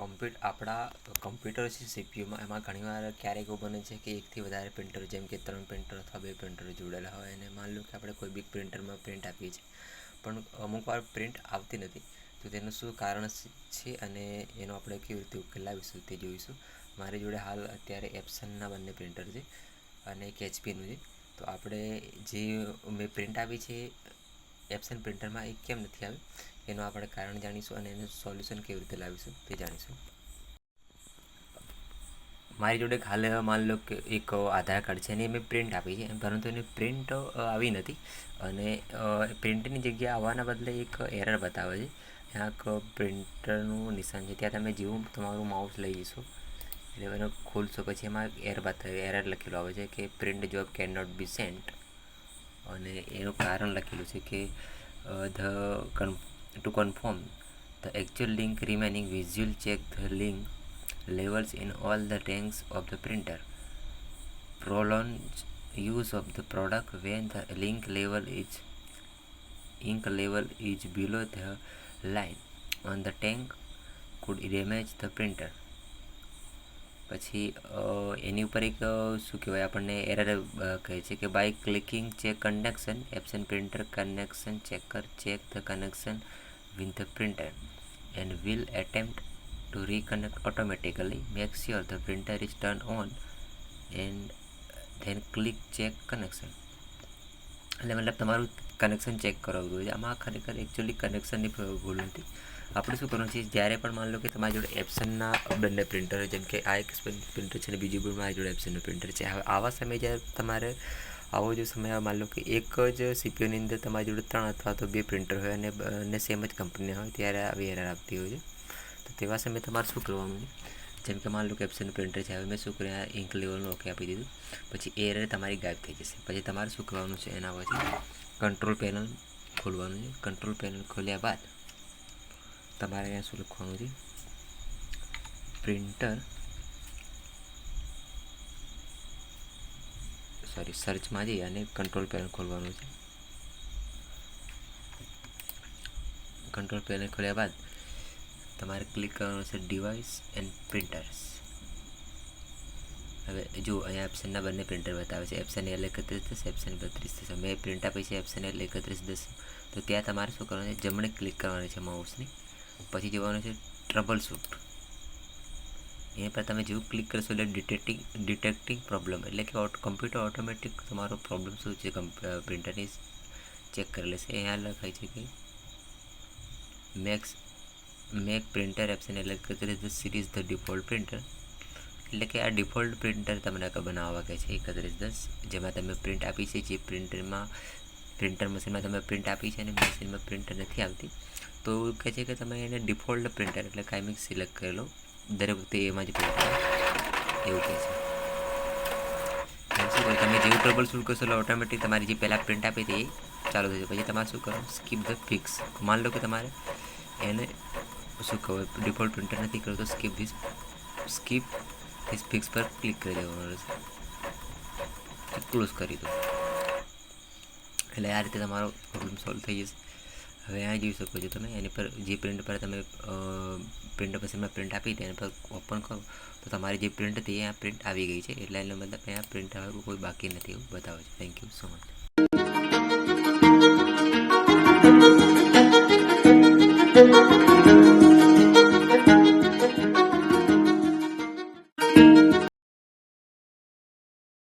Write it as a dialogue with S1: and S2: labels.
S1: Compute, આપણા computer છે, સીપીયુમાં, એમાં ઘણીવાર ક્યારેક એવું બને છે કે એકથી વધારે પ્રિન્ટર, જેમ કે ત્રણ પ્રિન્ટર અથવા બે પ્રિન્ટર જોડેલા હોય અને માની લો કે આપણે કોઈ બી પ્રિન્ટરમાં પ્રિન્ટ આપીએ છીએ. પણ અમુક વાર પ્રિન્ટ આવતી નથી. તો તેનું શું કારણ છે અને એનો આપણે કેવી રીતે ઉકેલ લાવીશું તે જોઈશું. મારી જોડે હાલ અત્યારે એપ્સનના બંને પ્રિન્ટર છે અને એક એચપીનું છે. તો આપણે જે મેં પ્રિન્ટ આપી છે એપ્સન પ્રિન્ટરમાં એ કેમ નથી આવ્યું એનું આપણે કારણ જાણીશું અને એનું સોલ્યુશન કેવી રીતે લાવીશું તે જાણીશું. મારી જોડે હાલ માની લો કે એક આધાર કાર્ડ છે અને મેં પ્રિન્ટ આપી છે, પરંતુ એની પ્રિન્ટ આવી નથી. અને પ્રિન્ટની જગ્યાએ આવવાના બદલે એક એરર બતાવે છે. ત્યાં એક પ્રિન્ટરનું નિશાન છે. ત્યાં તમે જેવું તમારું માઉસ લઈ જશો એટલે એને ખોલશો પછી એમાં એર બતાવે એરર લખેલું આવે છે કે print job cannot be sent અને એનું કારણ લખેલું છે કે the can to confirm the actual link remaining visual check the link levels in all the tanks of the printer. Prolonged use of the product when the link level is ink level is below the line on the tank could damage the printer. પછી એની ઉપર એક શું કહેવાય, આપણને error કહે છે કે by clicking check connection Epson printer connection checker check the connection with the printer and will attempt to reconnect automatically make sure the printer is turn on and then click check connection એટલે મતલબ તમારું connection check કરાવવું જોઈએ. આમાં ખરેખર actually કનેક્શનની ભૂલ નથી. આપણે શું કરવાનું છે? જ્યારે પણ માની લો કે તમારી જોડે એપ્સનના બંને પ્રિન્ટર જેમ કે આ એક પ્રિન્ટર છે અને બીજું પણ મારી જોડે એપ્સનનું પ્રિન્ટર છે. હવે આવા સમયે જ્યારે તમારે આવો જો સમય આવે, માની લો કે એક જ સીપીયુની અંદર તમારી જોડે ત્રણ અથવા તો બે પ્રિન્ટર હોય અને અને સેમ જ કંપની હોય, ત્યારે આવી એરર આપતી હોય છે. તો તેવા સમયે તમારે શું કરવાનું છે? જેમ કે માની લો કે એપ્સનનું પ્રિન્ટર છે. હવે મેં શું કર્યું? ઇંક લેવલનું ઓકે આપી દીધું. પછી એ એરર તમારી ગાયબ થઈ જશે. પછી તમારે શું કરવાનું છે? એના પછી કંટ્રોલ પેનલ ખોલવાનું છે. કંટ્રોલ પેનલ ખોલ્યા બાદ તમારે અહીંયા શું લખવાનું છે? પ્રિન્ટર. સોરી સર્ચમાં જઈ અને કંટ્રોલ પેનલ ખોલવાનું છે. કંટ્રોલ પેનલ ખોલ્યા બાદ તમારે ક્લિક કરવાનું છે ડિવાઇસ એન્ડ પ્રિન્ટર્સ હવે જો અહીંયા એપ્સનના બંને પ્રિન્ટર બતાવે છે એપ્સન એલ એકત્રીસ દસ એપ્સન બત્રીસ દસ મેં પ્રિન્ટ આપી છે એપ્સન એલ એકત્રીસ દસ તો ત્યાં તમારે શું કરવાનું છે? જમણે ક્લિક કરવાની છે માઉસની પછી જવાનું છે ટ્રબલ શૂટ એ પર તમે જેવું ક્લિક કરશો એટલે ડિટેક્ટિંગ ડિટેક્ટિંગ પ્રોબ્લેમ એટલે કે કમ્પ્યુટર ઓટોમેટિક તમારો પ્રોબ્લેમ શું છે? પ્રિન્ટરની ચેક કરી લેશે અહીંયા લખાય છે કે મેક્સ મેક પ્રિન્ટર એપ્સન એટલે કે the series the default printer એટલે કે આ ડિફોલ્ટ પ્રિન્ટર તમને બનાવવા કહે છે. એકત્રીસ દસ, જેમાં તમે પ્રિન્ટ આપી છે. જે પ્રિન્ટરમાં પ્રિન્ટર મશીનમાં તમે પ્રિન્ટ આપી છે અને મશીનમાં પ્રિન્ટર નથી આવતી. તો કહે છે કે તમે એને ડિફોલ્ટ પ્રિન્ટર એટલે કાયમિક સિલેક્ટ કરી લો. દરેક વખતે એમાં જ પ્રિન્ટ એવું કહે છે. શું તમે જેવું ટ્રબલ શૂટ કરશો, એટલે ઓટોમેટિક તમારી જે પહેલાં પ્રિન્ટ આપી હતી એ ચાલુ થશે પછી તમારે શું કરો સ્કીપ ધ ફિક્સ માની લો કે તમારે એને શું કહો ડિફોલ્ટ પ્રિન્ટર નથી કરવું તો skip this skip this fix પર ક્લિક કરી દેવાનું રહેશે. ક્લોઝ કરી દો. એટલે આ રીતે તમારો પ્રોબ્લેમ સોલ્વ થઈ જશે. હવે અહીંયા જોઈ શકો છો તમે, એની પર જે પ્રિન્ટ પર તમે પ્રિન્ટ મશીનમાં પ્રિન્ટ આપી હતી એના પર ઓપન કરો, તો તમારી જે પ્રિન્ટ હતી એ પ્રિન્ટ આવી ગઈ છે. એટલે એનો મતલબ અહીંયા પ્રિન્ટ આવે કોઈ બાકી નથી એવું બતાવે છે. Thank you so much